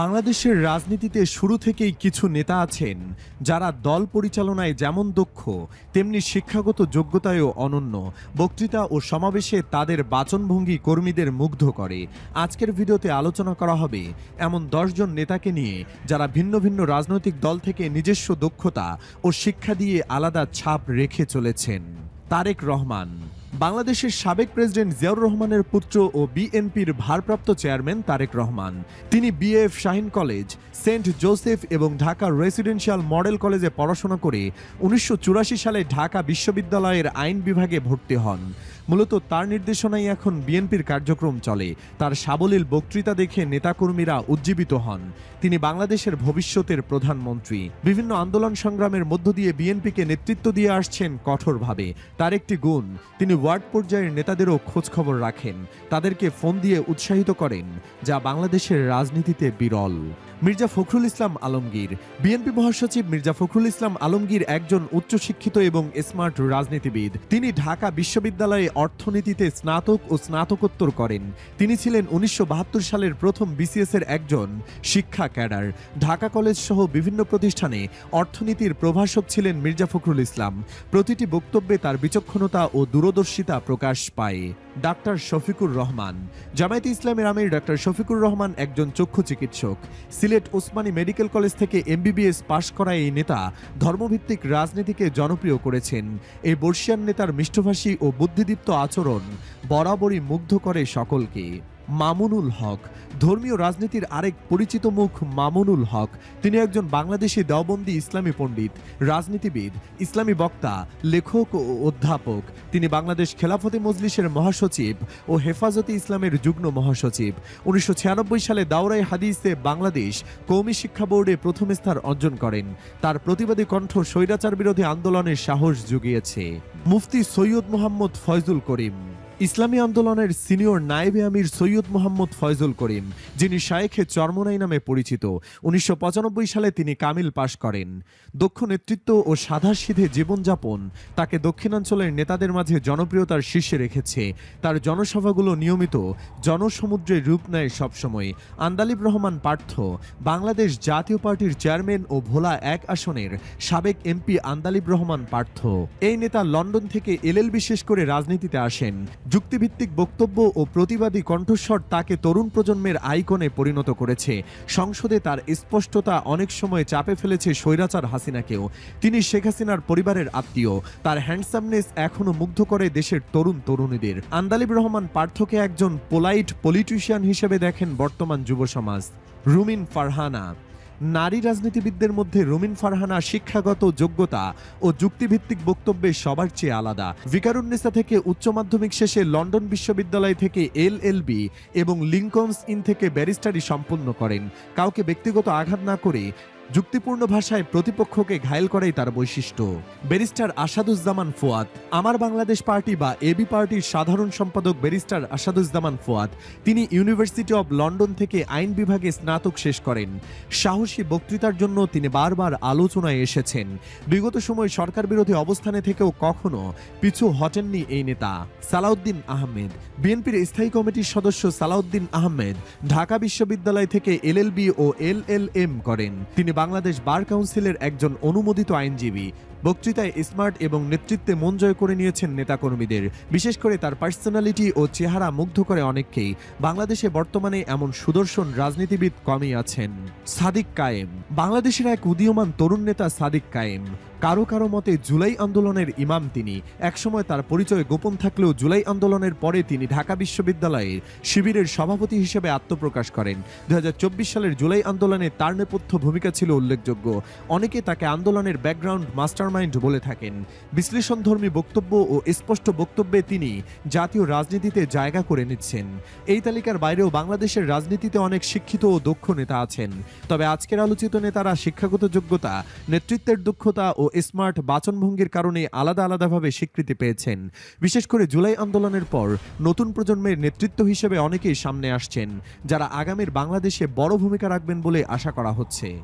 বাংলাদেশের রাজনীতিতে শুরু থেকেই কিছু নেতা আছেন, যারা দল পরিচালনায় যেমন দক্ষ, তেমনি শিক্ষাগত যোগ্যতায়ও অনন্য। বক্তৃতা ও সমাবেশে তাদের বাচনভঙ্গি কর্মীদের মুগ্ধ করে। আজকের ভিডিওতে আলোচনা করা হবে এমন দশজন নেতাকে নিয়ে, যারা ভিন্ন ভিন্ন রাজনৈতিক দল থেকে নিজস্ব দক্ষতা ও শিক্ষা দিয়ে আলাদা ছাপ রেখে চলেছেন। তারেক রহমান বাংলাদেশের সাবেক প্রেসিডেন্ট জিয়াউর রহমানের পুত্র ও বিএনপির ভারপ্রাপ্ত চেয়ারম্যান তারেক রহমান। তিনি BF Shaheen college, Saint Joseph এবং ঢাকা রেসিডেন্সিয়াল মডেল কলেজে পড়াশোনা করে উনিশশো চুরাশি সালে ঢাকা বিশ্ববিদ্যালয়ের আইন বিভাগে ভর্তি হন। মূলত তার নির্দেশনায় এখন বিএনপির কার্যক্রম চলে। তার সাবলীল বক্তৃতা দেখে নেতাকর্মীরা উজ্জীবিত হন। তিনি বাংলাদেশের ভবিষ্যতের প্রধানমন্ত্রী। বিভিন্ন আন্দোলন সংগ্রামের মধ্য দিয়ে বিএনপিকে নেতৃত্ব দিয়ে আসছেন কঠোরভাবে। তার একটি গুণ, তিনি ওয়ার্ড পর্যায়ের নেতাদেরও খোঁজখবর রাখেন। তাদেরকে ফোন দিয়ে উৎসাহিত করেন, যা বাংলাদেশের রাজনীতিতে বিরল। মির্জা ফখরুল ইসলাম আলমগীর। বিএনপি মহাসচিব মির্জা ফখরুল ইসলাম আলমগীর একজন উচ্চশিক্ষিত এবং স্মার্ট রাজনীতিবিদ। তিনি ঢাকা বিশ্ববিদ্যালয়ে অর্থনীতিতে স্নাতক ও স্নাতকোত্তর করেন। তিনি ছিলেন উনিশশো বাহাত্তর সালের প্রথম বিসিএস এর একজন শিক্ষা ক্যাডার। ঢাকা কলেজ সহ বিভিন্ন প্রতিষ্ঠানে অর্থনীতির প্রভাষক ছিলেন মির্জা ফখরুল ইসলাম। প্রতিটি বক্তব্যে তার বিচক্ষণতা ও দূরদর্শিতা প্রকাশ পায়। ডাক্তার শফিকুর রহমান। জামায়াতে ইসলামের আমির ডাক্তার শফিকুর রহমান একজন চক্ষু চিকিৎসক। সিলেট ওসমানী মেডিকেল কলেজ থেকে এমবিবিএস পাশ করা এই নেতা ধর্মভিত্তিক রাজনীতিকে জনপ্রিয় করেছেন। এই বর্ষিয়ান নেতার মিষ্টভাষী ও বুদ্ধিদীপ্ত আচরণ বরাবরই মুগ্ধ করে সকলকে। মামুনুল হক। ধর্মীয় রাজনীতির আরেক পরিচিত মুখ মামুনুল হক। তিনি একজন বাংলাদেশি দেওবন্দি ইসলামী পণ্ডিত, রাজনীতিবিদ, ইসলামী বক্তা, লেখক ও অধ্যাপক। তিনি বাংলাদেশ খেলাফতে মজলিসের মহাসচিব ও হেফাজতে ইসলামের যুগ্ম মহাসচিব। উনিশশো ছিয়ানব্বই সালে দাওরাই হাদিসে বাংলাদেশ কৌমি শিক্ষা বোর্ডে প্রথম স্থান অর্জন করেন। তার প্রতিবাদী কণ্ঠ স্বৈরাচার বিরোধী আন্দোলনের সাহস জুগিয়েছে। মুফতি সৈয়দ মোহাম্মদ ফয়জুল করিম। ইসলামী আন্দোলনের সিনিয়র নায়েবে আমির সৈয়দ মোহাম্মদ ফয়জুল করিম, যিনি শায়েখে চরমনাই নামে পরিচিত। উনিশশো পঁচানব্বই সালে তিনি কামিল পাশ করেন। দক্ষ নেতৃত্ব ও সাধাসিধে জীবনযাপন তাকে দক্ষিণাঞ্চলের নেতাদের মাঝে জনপ্রিয়তার শীর্ষে রেখেছে। তার জনসভাগুলো নিয়মিত জনসমুদ্রের রূপ নেয় সবসময়। আন্দালিব রহমান পার্থ, বাংলাদেশ জাতীয় পার্টির চেয়ারম্যান ও ভোলা এক আসনের সাবেক এমপি আন্দালিব রহমান পার্থ। এই নেতা লন্ডন থেকে এলএলবি শেষ করে রাজনীতিতে আসেন। যুক্তিভিত্তিক বক্তব্য ও প্রতিবাদী কণ্ঠস্বর তাকে তরুণ প্রজন্মের আইকনে পরিণত করেছে। সংসদে তার স্পষ্টতা অনেক সময় চাপে ফেলেছে স্বৈরাচার হাসিনাকেও। তিনি শেখ হাসিনার পরিবারের আত্মীয়। তার হ্যান্ডসামনেস এখনও মুগ্ধ করে দেশের তরুণ তরুণীদের। আন্দালিব রহমান পার্থকে একজন পোলাইট পলিটিশিয়ান হিসেবে দেখেন বর্তমান যুব সমাজ রুমিন ফারহানা। নারী রাজনীতিবিদদের মধ্যে রুমিন ফারহানা শিক্ষাগত যোগ্যতা ও যুক্তিভিত্তিক বক্তব্যে সবার চেয়ে আলাদা। ভিকারুন্নেসা থেকে উচ্চ মাধ্যমিক শেষে লন্ডন বিশ্ববিদ্যালয় থেকে এলএলবি এবং লিঙ্কনস ইন থেকে ব্যারিস্টারি সম্পন্ন করেন। কাউকে ব্যক্তিগত আঘাত না করে যুক্তিপূর্ণ ভাষায় প্রতিপক্ষকে ঘায়েল করাই তার বৈশিষ্ট্য। ব্যারিস্টার আসাদুজ্জামান ফোয়াদ, আমার বাংলাদেশ পার্টি বা এবি পার্টির সাধারণ সম্পাদক ব্যারিস্টার আসাদুজ্জামান ফোয়াদ, তিনি ইউনিভার্সিটি অব লন্ডন থেকে আইন বিভাগে স্নাতক শেষ করেন। সাহসী বক্তৃতার জন্য তিনি বারবার আলোচনায় এসেছেন। বিগত সময় সরকার বিরোধী অবস্থানে থেকেও কখনো পিছু হটেননি এই নেতা। সালাউদ্দিন আহমেদ, বিএনপির স্থায়ী কমিটির সদস্য সালাউদ্দিন আহমেদ, ঢাকা বিশ্ববিদ্যালয় থেকে এলএলবি ও এলএলএম করেন। তিনি বাংলাদেশ বার কাউন্সিলের একজন অনুমোদিত আইনজীবী। বক্তৃতায় স্মার্ট এবং নেতৃত্বে মন জয় করে নিয়েছেন নেতাকর্মীদের। বিশেষ করে তার পার্সোনালিটি ও চেহারা মুগ্ধ করে অনেককেই। বাংলাদেশে বর্তমানে এমন সুদর্শন রাজনীতিবিদ কমই আছেন। সাদিক কায়েম। বাংলাদেশের এক উদীয়মান তরুণ নেতা সাদিক কায়েম। কারও কারও মতে জুলাই আন্দোলনের ইমাম তিনি। একসময় তার পরিচয় গোপন থাকলেও জুলাই আন্দোলনের পরে তিনি ঢাকা বিশ্ববিদ্যালয়ের শিবিরের সভাপতি হিসেবে আত্মপ্রকাশ করেন। দু হাজার চব্বিশ সালের জুলাই আন্দোলনে তার নেপথ্য ভূমিকা ছিল উল্লেখযোগ্য। অনেকে তাকে আন্দোলনের ব্যাকগ্রাউন্ড মাস্টারমাইন্ড বলে থাকেন। বিশ্লেষণধর্মী বক্তব্য ও স্পষ্ট বক্তব্যে তিনি জাতীয় রাজনীতিতে জায়গা করে নিচ্ছেন। এই তালিকার বাইরেও বাংলাদেশের রাজনীতিতে অনেক শিক্ষিত ও দক্ষ নেতা আছেন। তবে আজকের আলোচিত নেতারা শিক্ষাগত যোগ্যতা, নেতৃত্বের দক্ষতা ও স্মার্ট বাচনভঙ্গির কারণে আলাদা আলাদাভাবে স্বীকৃতি পেয়েছেন। বিশেষ করে জুলাই আন্দোলনের পর নতুন প্রজন্মের নেতৃত্ব হিসেবে অনেকেই সামনে আসছেন, যারা আগামীর বাংলাদেশে বড় ভূমিকা রাখবেন বলে আশা করা হচ্ছে।